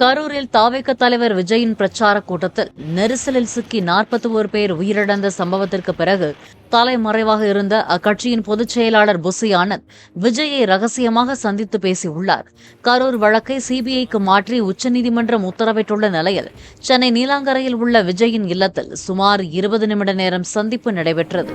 கரூரில் தாவேக தலைவர் விஜயின் பிரச்சார கூட்டத்தில் நெரிசலில் சிக்கி நாற்பத்தி ஒரு பேர் உயிரிழந்த சம்பவத்திற்கு பிறகு தலைமறைவாக இருந்த அக்கட்சியின் பொதுச் செயலாளர் புசி ஆனந்த் விஜயை ரகசியமாக சந்தித்து பேசியுள்ளார். கரூர் வழக்கை சிபிஐக்கு மாற்றி உச்சநீதிமன்றம் உத்தரவிட்டுள்ள நிலையில் சென்னை நீலாங்கரையில் உள்ள விஜயின் இல்லத்தில் சுமார் இருபது நிமிட நேரம் சந்திப்பு நடைபெற்றது.